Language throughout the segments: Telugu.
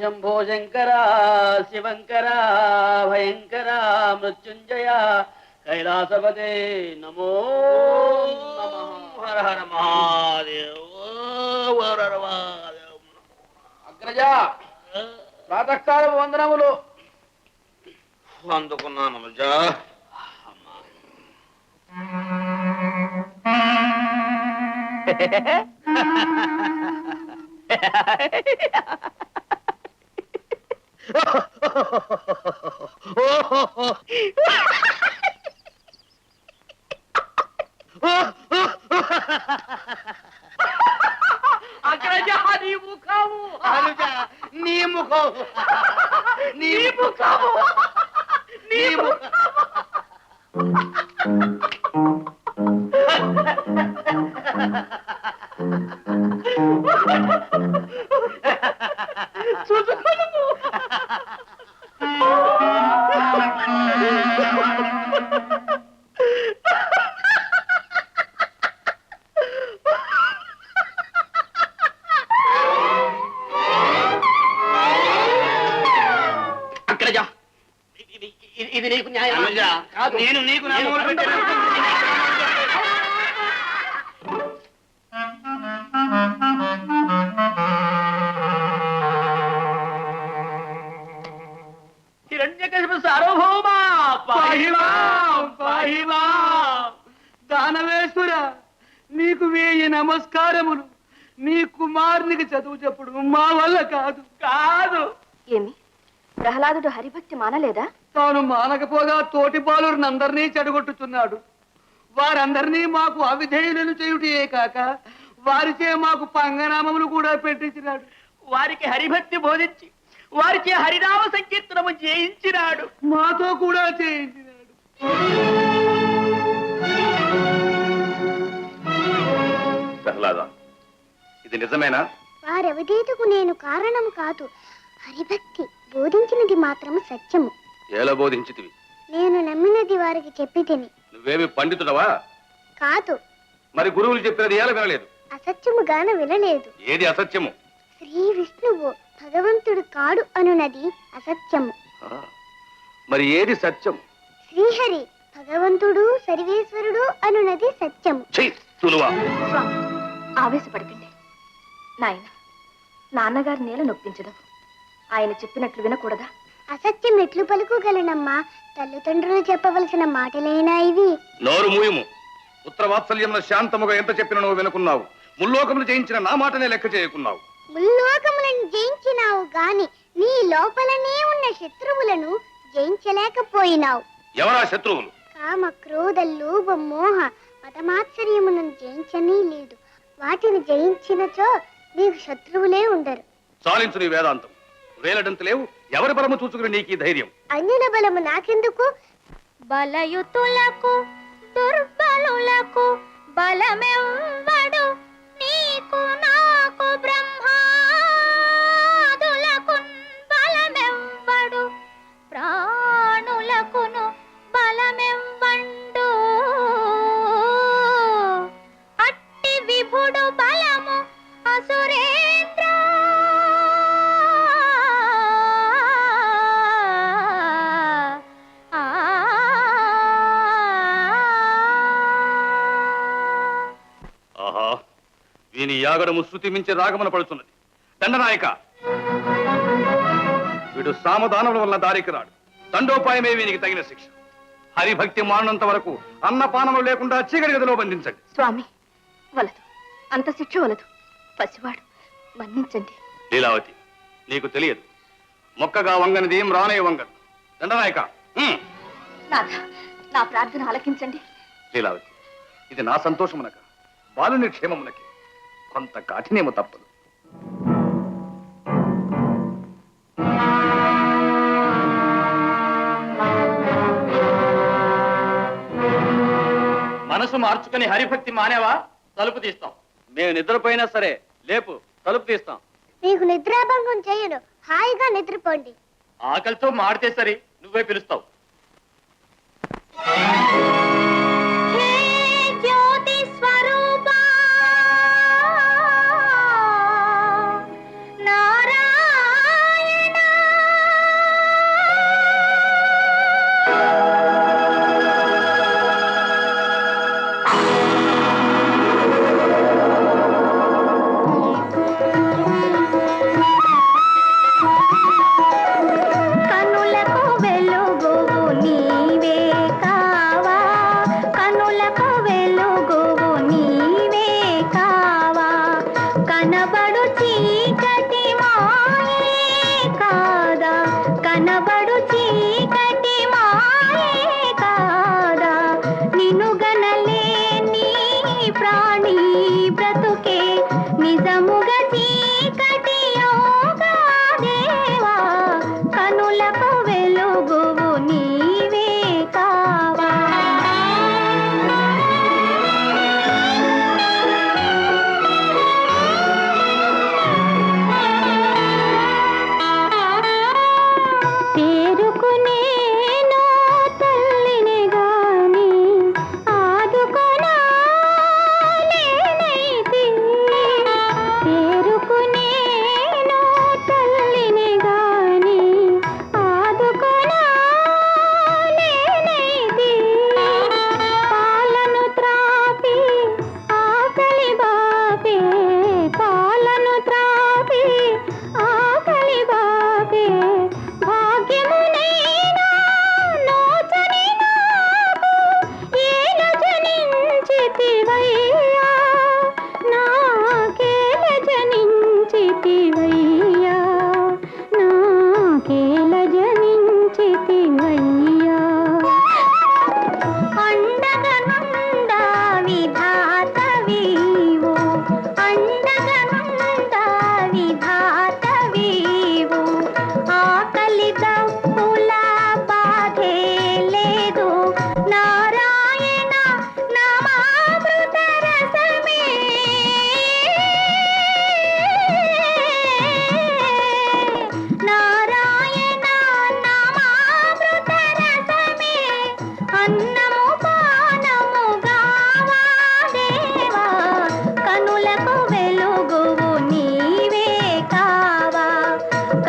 శంభో శంకర శివంకర భయంకర మృత్యుంజయ కైలాసపతే నమో. హర హర మహాదేవ్ అగ్రజ ప్రాతకాల వందనములు అందుకున్నాను మజా అగ్రజ నీ ముఖము అనుజ నీ ముఖం. నీ ముఖం నీ ముఖం. ఇది- నీకు న్యాయం నేను నీకు నా మొదలు పెట్టాను హిరణ్యకశిపు సార్వభౌమ పాహిమా పాహిమా. దానవేశ్వర నీకు వేయి నమస్కారములు. నీ కుమారునికి చదువు చెప్పుడు మా వల్ల కాదు. కాదు. ఏమి? ప్రహ్లాదుడు హరిభక్తి మానలేదా? తాను మానకపోగా తోటి బాలురందరినీ చెడగొట్టుచున్నాడు. వారందరినీ మాకు అవిధేయులను చేయుటయే కాక వారిచే మాకు పంగనామములు కూడా పెట్టించినాడు. వారికి హరిభక్తి బోధించి వారికి హరినామ సంకీర్తనము చేయించినాడు. మాతో కూడా చేయించినాడు. ప్రహ్లాద ఇది నిజమేనా? వారవధేతకు నేను కారణం కాదు. హరిభక్తి బోధించినది మాత్రం సత్యము. ఎలా బోధించితివి? నేను నమ్మినది వారికి చెప్పి తిని నువ్వేమి పండితుడవా? కాదు. మరి గురువులు చెప్పినది ఎలా వినలేదు? అసత్యముగాన వినలేదు. ఏది అసత్యము? శ్రీ విష్ణువు భగవంతుడు కాడు అనునది అసత్యము. మరి ఏది సత్యం శ్రీహరి భగవంతుడు సర్వేశ్వరుడు అనునది సత్యము. స్వామి ఆవేశపడకండి నాయన నాన్నగారి నేల నొప్పించదవు ఆయన చెప్పినట్లు వినకూడదా? అసత్యం ఎట్లు పలుకోగలనమ్మా? తల్లిదండ్రులు చెప్పవలసిన మాటలేనా ఇవి? నోరు మూయము. పుత్రవాత్సల్యమున శాంతముగా ఎంత చెప్పిన నువ్వు వినుకున్నావు. ముల్లోకములు జయించిన నా మాటనే లెక్క చేయకున్నావు. ముల్లోకములను జయించినావు గాని నీ లోపలనే ఉన్న శత్రువులను జయించలేకపోయినావు. ఎవరా శత్రువులు? కామ క్రోధ లోభ మోహ మతమాత్సర్యములను జయించనే లేదు. వాటిని జయించినచో నీకు శత్రువులే ఉండరు. చాలించు నీ వేదాంతం. వేలడంత లేవు. ఎవరి బలము చూసుకుని నీకు ఈ ధైర్యం? అన్యుల బలము నాకెందుకు? బలయుతులకు దుర్బలులకు బలమెవ్వడు వీని యాగడము శృతి మించి రాగమన పడుతున్నది దండనాయక! వీడు సామదానముల వలన దారికి రాడు దండోపాయమే వీనికి తగిన శిక్ష. హరిభక్తి మానంత వరకు అన్నపానములు లేకుండా చీకటి గదిలో బంధించండి. స్వామి వలదు. అంత శిక్ష వలదు. పసివాడు మన్నించండి. లీలావతి నీకు తెలియదు. మొక్కగా వంగనిది రానయ్య వంగదు. దండనాయక. నాథ నా ప్రార్థన ఆలకించండి. లీలావతి ఇది నా సంతోషమునక. బాలుని క్షేమమునకి. కొంత కాఠినేమో తప్పదు. మనసు మార్చుకుని హరిభక్తి మానేవా? తలుపు తీస్తాం. మేము నిద్రపోయినా సరే లేపు తలుపు తీస్తాం. నీకు నిద్రాభంగం చేయను. హాయిగా నిద్రపోండి. ఆకలితో మాడితే సరే నువ్వే పిలుస్తావు. Yeah.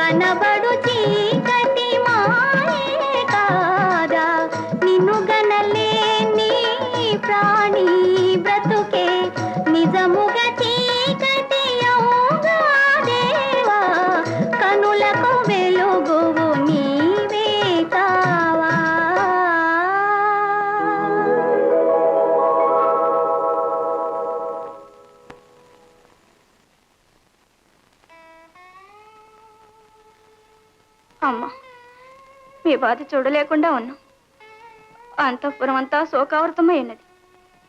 కనబడు చీకటి మాయే బాధ చూడలేకుండా ఉన్నాం. అంతఃపురం అంతా శోకావృతమైనది.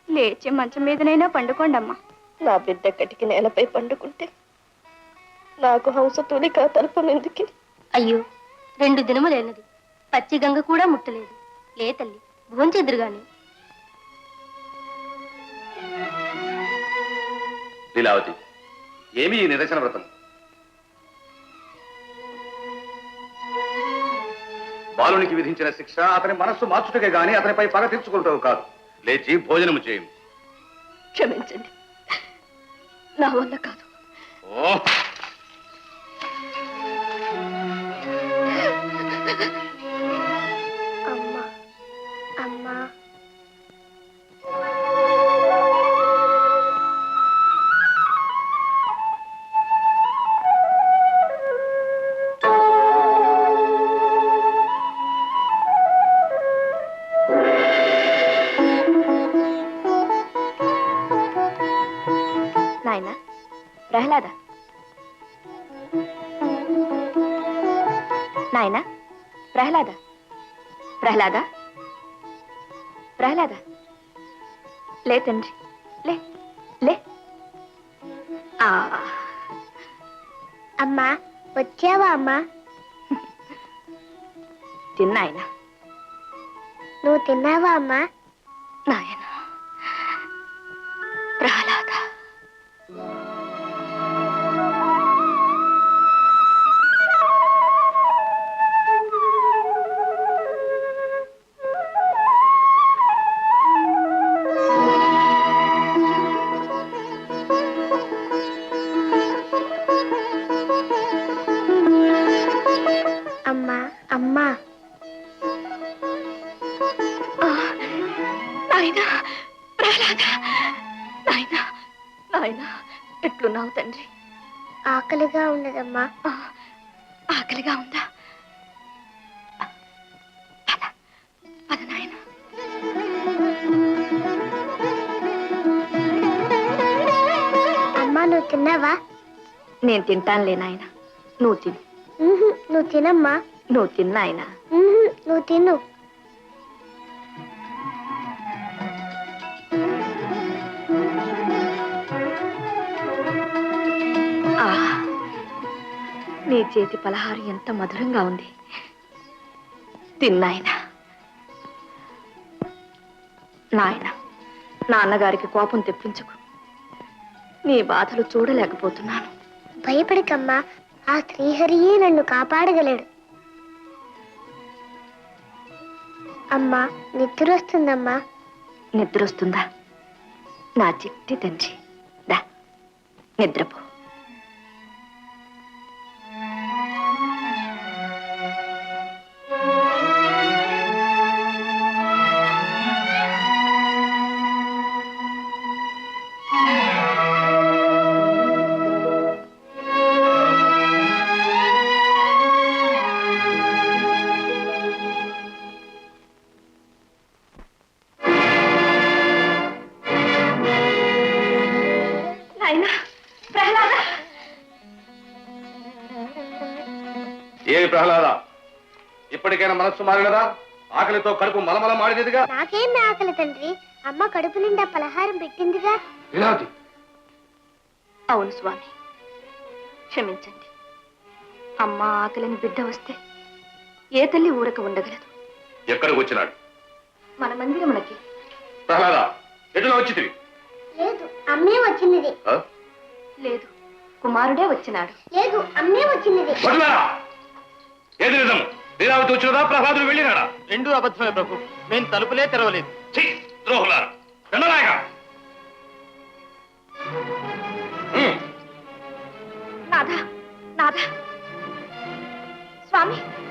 లేచి మంచం మీదనైనా పండుకోండమ్మా. నా బిడ్డ కటికి నేలపై పండుకుంటే నాకు హంస తూలిక తలపమెందుకే అయ్యో రెండు దినములైనది. పచ్చి గంగ కూడా ముట్టలేదు. లే తల్లి భోంచెదురు గాని లీలావతి ఏమి ఈ నిరసన వ్రతం? బాలునికి విధించిన శిక్ష అతని మనస్సు మార్చుటకే గాని అతనిపై పగ తీర్చుకుంటావు కాదు. లేచి భోజనము చేయము క్షమించండి. నా వల్ల కాదు. ఓ! ప్రహ్లాద. నాయన ప్రహ్లాద. ప్రహ్లాద. ప్రహ్లాద. లే తండ్రి లే లే. అమ్మా వచ్చావా అమ్మా? తిన్నాయన. నువ్వు తిన్నావా అమ్మా? నాయన. అమ్మా. నాయనా ప్రహ్లాద నాయనా నాయనా ఎట్లున్నావు తండ్రి? ఆకలిగా ఉన్నదమ్మా. ఆకలిగా ఉందా? అమ్మా నువ్వు తిన్నావా? నేను తింటానులే నాయన. నువ్వు తిను. నువ్వు తినమ్మా. నువ్వు తిన్నాయన నువ్వు తిను నీ చేతి పలహారం ఎంత మధురంగా ఉంది తిన్నాయన నాయన నాన్నగారికి కోపం తెప్పించుకు నీ బాధలు చూడలేకపోతున్నాను భయపడకమ్మా ఆ శ్రీహరియే నన్ను కాపాడగలడు అమ్మా నిద్ర వస్తుందమ్మా నిద్ర వస్తుందా నా చిట్టి తండ్రి. దా నిద్రపో. ఏమి ప్రహ్లాద? ఇప్పటికైనా మనస్సు మారినదా? ఆకలితో కడుపు మలమల మాడినదిగా నాకేం ఆకలి తండ్రి? అమ్మ కడుపు నిండా పలహారం పెట్టిందిగా? లీలావతి అవును స్వామి. క్షమించండి. అమ్మ ఆకలిని బిడ్డ వస్తే ఏ తల్లి ఊరక ఉండగలదు? ఎక్కడికి వచ్చినాడు? మన మందిరమునకి ప్రహ్లాద ఎటులో లేదు అమ్మే వచ్చినది ఆ? లేదు కుమారుడే వచ్చినాడు. లేదు అమ్మే వచ్చినది వదిలేరా? ఏది నిజం? లీలావతి వచ్చినదా? ప్రసాదుడు వెళ్ళినాడా? రెండు అబద్ధమే ప్రభు. మేము తలుపులే తెరవలేదు. ఛీ, స్వామి.